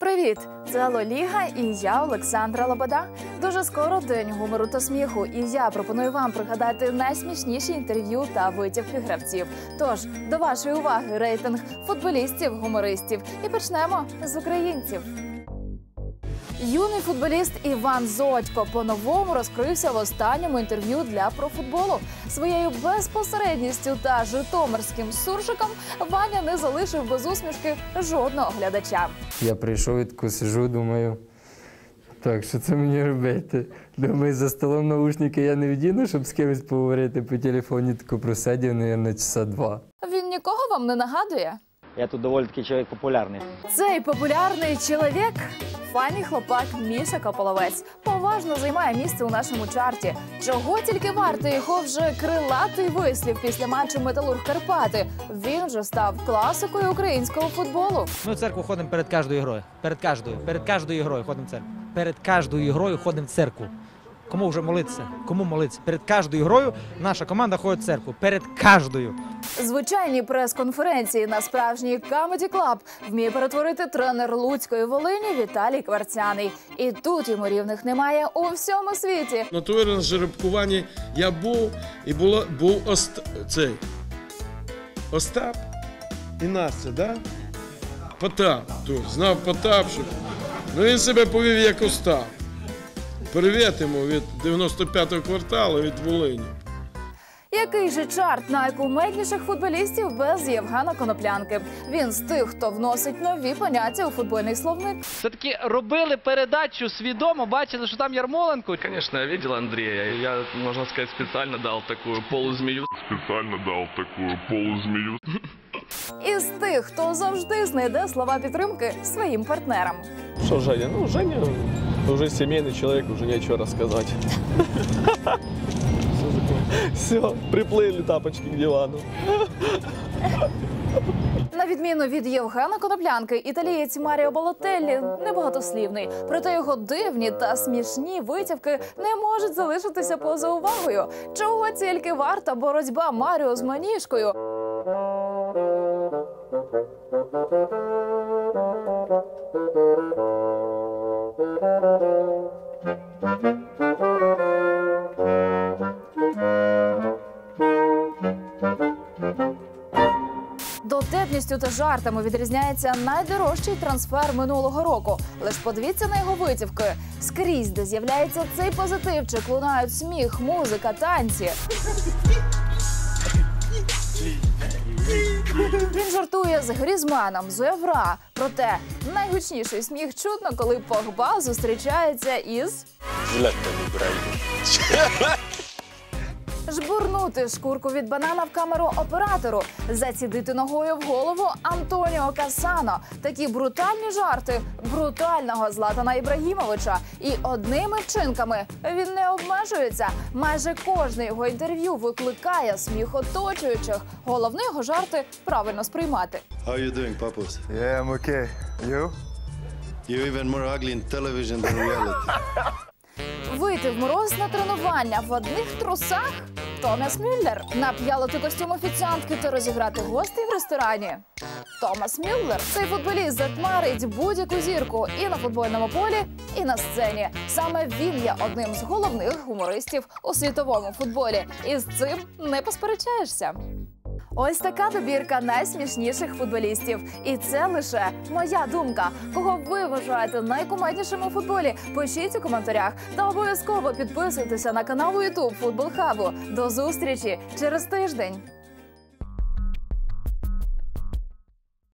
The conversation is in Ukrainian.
Привіт! Це Лоліга і я Олександра Лобода. Дуже скоро день гумору та сміху. І я пропоную вам пригадати найсмішніші інтерв'ю та витівки гравців. Тож до вашої уваги рейтинг футболістів, гумористів. І почнемо з українців. Юний футболіст Іван Зодько по-новому розкрився в останньому інтерв'ю для профутболу. Своєю безпосередністю та житомирським суржиком Ваня не залишив без усмішки жодного глядача. Я прийшов і таку сижу, думаю. Так, що це мені робити? Думаю, за столом наушники я не відійду, щоб з кимось поговорити по телефоні, таку просидів, мабуть, часа два. Він нікого вам не нагадує? Я тут доволі таки чоловік популярний. Цей популярний чоловік фані хлопак Міша Кополовець поважно займає місце у нашому чарті. Чого тільки варто його вже крилатий вислів після матчу Металург Карпати. Він вже став класикою українського футболу. Ми в церкву ходимо перед кожною грою. Перед кожною. Перед кожною грою ходимо в церкву. Перед кожною грою ходимо в церкву. Кому вже молитися? Кому молитися? Перед кожною грою наша команда ходить в церкву. Перед кожною. Звичайні прес-конференції на справжній Comedy Club вміє перетворити тренер Луцької Волині Віталій Кварцяний. І тут йому рівних немає у всьому світі. На турі на жеребкуванні я був і було, був Ост... цей Остап і Настя, да? Потап. Тут, знав Потап, що... Ну він себе повів як Остап. Привіт йому від 95-го кварталу від Волині. Який же чарт найкумедніших футболістів без Євгена Коноплянки? Він з тих, хто вносить нові поняття у футбольний словник. Все-таки робили передачу свідомо, бачили, що там Ярмоленко. Конечно, я видел Андрея. Я, можно сказать, специально дал такую полузмею. специально дал такую полузмею. І з тих, хто завжди знайде слова підтримки своїм партнерам. Что Женя? Ну, Женя уже семейный человек, уже нечего рассказать. Все, приплыли тапочки к дивану. На відміну від Євгена Коноплянки, італієць Маріо Болотеллі небагатослівний. Проте його дивні та смішні витівки не можуть залишитися поза увагою. Чого тільки варта боротьба Маріо з маніжкою. Дотепністю та жартами відрізняється найдорожчий трансфер минулого року. Лиш подивіться на його витівки. Скрізь, де з'являється цей позитивчик, лунають сміх, музика, танці. Жартує з Грізманом, з Евра. Проте найгучніший сміх чутно, коли Погба зустрічається із Жбурнути шкурку від банана в камеру оператору, зацідити ногою в голову Антоніо Касано. Такі брутальні жарти брутального Златана Ібрагімовича. І одними вчинками він не обмежується. Майже кожне його інтерв'ю викликає сміх оточуючих. Головне його жарти правильно сприймати. How you doing, Papus? Yeah, I'm okay. You? You're even more ugly in television than reality. Вийти в мороз на тренування в одних трусах. Томас Мюллер нап'ялити костюм офіціантки та розіграти гостей в ресторані. Томас Мюллер цей футболіст затмарить будь-яку зірку і на футбольному полі, і на сцені. Саме він є одним з головних гумористів у світовому футболі, і з цим не посперечаєшся. Ось така добірка найсмішніших футболістів. І це лише моя думка. Кого ви вважаєте найкумеднішим у футболі? Пишіть у коментарях та обов'язково підписуйтеся на канал у YouTube Футбол Хабу. До зустрічі через тиждень.